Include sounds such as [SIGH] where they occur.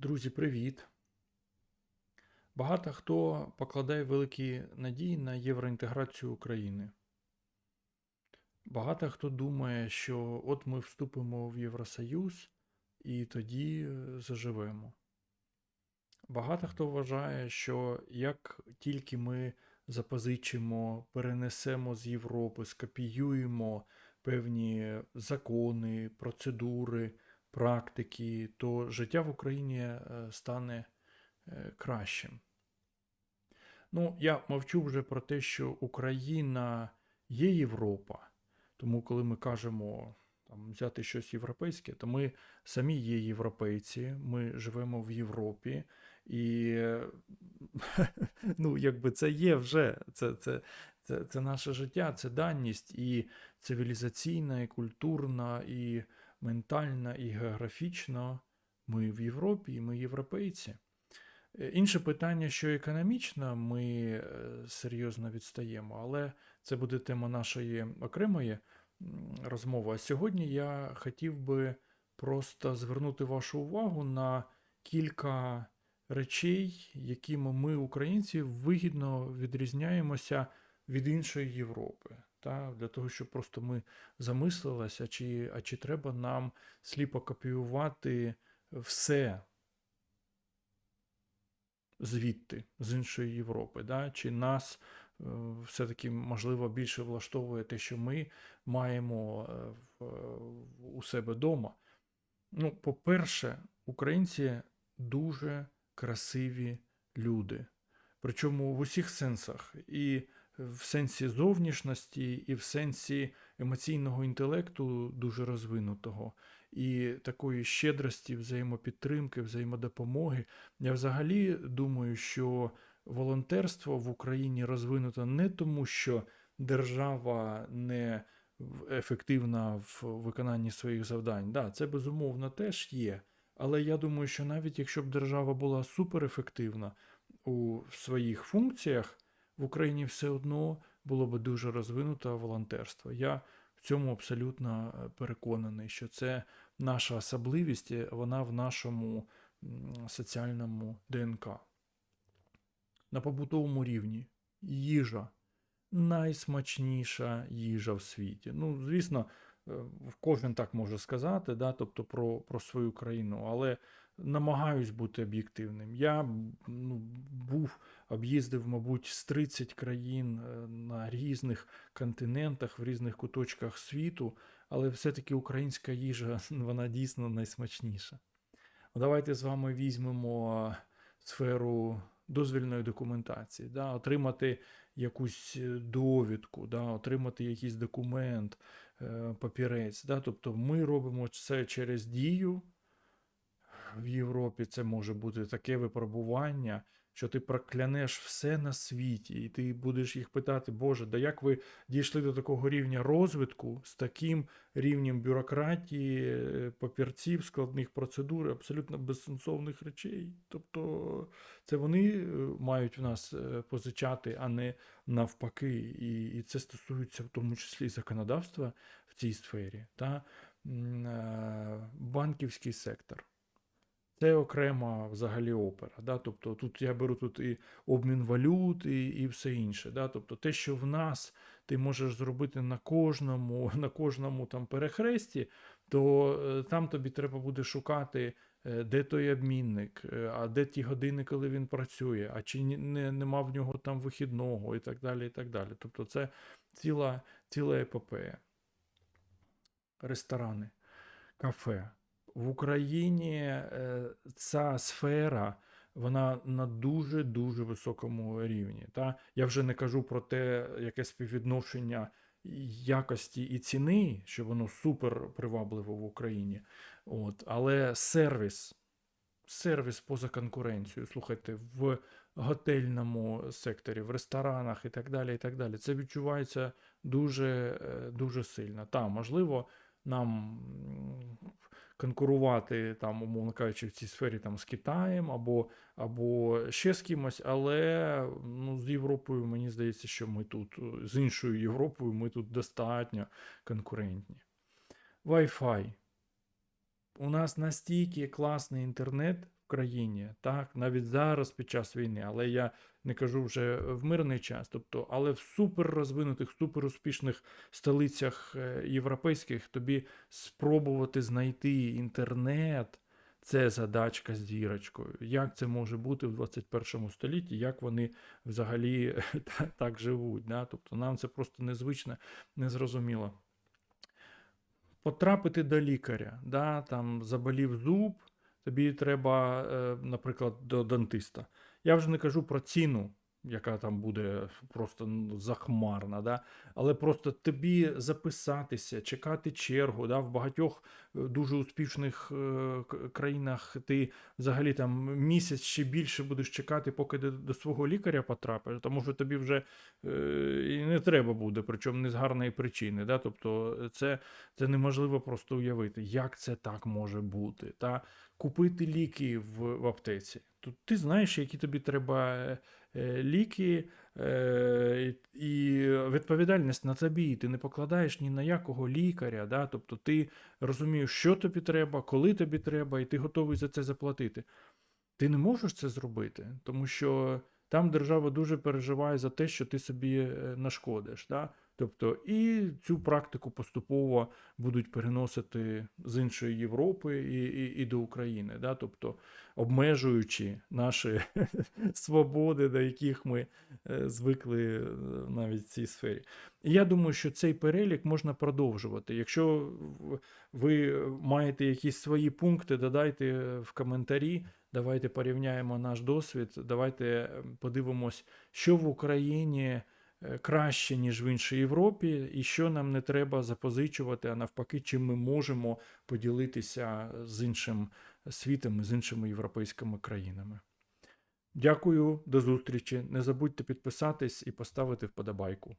Друзі, привіт! Багато хто покладає великі надії на євроінтеграцію України. Багато хто думає, що от ми вступимо в Євросоюз і тоді е, заживемо. Багато хто вважає, що як тільки ми запозичимо, перенесемо з Європи, скопіюємо певні закони, процедури, практики, то життя в Україні е, стане е, кращим. Ну, я мовчу вже про те, що Україна є Європа, тому коли ми кажемо там, взяти щось європейське, то ми самі є європейці, ми живемо в Європі, і [LAUGHS] ну, якби це є вже, це, це, це, це наше життя, це даність і цивілізаційна, і культурна, і ментальна, і географічна. Ми в Європі, і ми європейці. Е, Інше питання, що економічно ми е, серйозно відстаємо, але це буде тема нашої окремої розмови. А сьогодні я хотів би просто звернути вашу увагу на кілька речей, якими ми, українці, вигідно відрізняємося від іншої Європи. Та, для того, щоб просто ми замислилися, чи, а чи треба нам сліпо копіювати все звідти, з іншої Європи, да? чи нас е, все-таки можливо більше влаштовує те, що ми маємо е, в- у себе вдома. Ну, по-перше, українці дуже красиві люди. Причому в усіх сенсах. І в сенсі зовнішності, і в сенсі емоційного інтелекту дуже розвинутого, і такої щедрості, взаємопідтримки, взаємодопомоги. Я взагалі думаю, що волонтерство в Україні розвинуто не тому, що держава не ефективна в виконанні своїх завдань. Да, це безумовно теж є. Але я думаю, що навіть якщо б держава була суперефективна у своїх функціях, в Україні все одно було б дуже розвинуто волонтерство. Я в цьому абсолютно е, переконаний, що це наша особливість, вона в нашому соціальному ДНК. На побутовому рівні їжа найсмачніша їжа в світі. Ну, звісно, е, кожен так може сказати, да, тобто про, про свою країну, але намагаюсь бути об'єктивним. Я ну, був, об'їздив, мабуть, з 30 країн е, на різних континентах, в різних куточках світу, але все-таки українська їжа [LAUGHS] вона дійсно найсмачніша. Давайте з вами візьмемо е, сферу дозвільної документації, да, отримати якусь е, довідку, да, отримати якийсь документ, папірець. Да, тобто ми робимо це через дію. В Європі це може бути таке випробування, що ти проклянеш все на світі, і ти будеш їх питати, Боже, да як ви дійшли до такого рівня розвитку з таким рівнем бюрократії, е, папірців, складних процедур, абсолютно безсенсовних речей. Тобто це вони е, мають в нас е, позичати, а не навпаки. І, і це стосується в тому числі і законодавства в цій сфері та банківський сектор. Це окрема взагалі опера. Да? Тобто тут я беру тут і обмін валют, і, і все інше. Да? Тобто те, що в нас ти можеш зробити на кожному, [LAUGHS] на кожному там перехресті, то е, там тобі треба буде шукати, е, де той обмінник, е, а де ті години, коли він працює, а чи не, нема в нього там вихідного і так далі. і так далі. Тобто це ціла, ціла епопея. Ресторани, кафе. В Україні е, ця сфера вона на дуже дуже високому рівні. Та я вже не кажу про те, яке співвідношення якості і ціни, що воно супер привабливо в Україні. От, але сервіс, сервіс поза конкуренцією. Слухайте, в готельному секторі, в ресторанах і так далі. і так далі. Це відчувається дуже, е, дуже сильно. Та, можливо, нам конкурувати, там, умовно кажучи, в цій сфері там, з Китаєм або, або ще з кимось, але ну, з Європою мені здається, що ми тут, з іншою Європою, ми тут достатньо конкурентні. Wi-Fi. У нас настільки класний інтернет країні, так, навіть зараз під час війни, але я не кажу вже в мирний час, тобто, але в супер розвинутих, супер успішних столицях е, європейських тобі спробувати знайти інтернет. Це задачка з зірочкою. Як це може бути в 21 столітті, як вони взагалі [LAUGHS] так живуть? Да? Тобто нам це просто незвично, незрозуміло. Потрапити до лікаря, да? там заболів зуб, тобі треба, е, наприклад, до дантиста. Я вже не кажу про ціну, яка там буде просто захмарна, да? але просто тобі записатися, чекати чергу. Да? В багатьох е, дуже успішних е, країнах ти взагалі там місяць чи більше будеш чекати, поки до, свого лікаря потрапиш, тому що тобі вже і не треба буде, причому не з гарної причини. Да? Тобто це, це неможливо просто уявити, як це так може бути. Та? Купити ліки в, в аптеці. Тут ти знаєш, які тобі треба е, ліки, е, і відповідальність на тобі. Ти не покладаєш ні на якого лікаря. Да? Тобто ти розумієш, що тобі треба, коли тобі треба, і ти готовий за це заплатити. Ти не можеш це зробити, тому що там держава дуже переживає за те, що ти собі е, нашкодиш. Да? Тобто, і цю практику поступово будуть переносити з іншої Європи і, і, і до України, да? тобто обмежуючи наші [LAUGHS] свободи, до яких ми е, звикли е, навіть в цій сфері. І я думаю, що цей перелік можна продовжувати. Якщо ви маєте якісь свої пункти, додайте в коментарі. Давайте порівняємо наш досвід. Давайте е, подивимось, що в Україні краще, ніж в іншій Європі, і що нам не треба запозичувати, а навпаки, чим ми можемо поділитися з іншим світом з іншими європейськими країнами. Дякую, до зустрічі. Не забудьте підписатись і поставити вподобайку.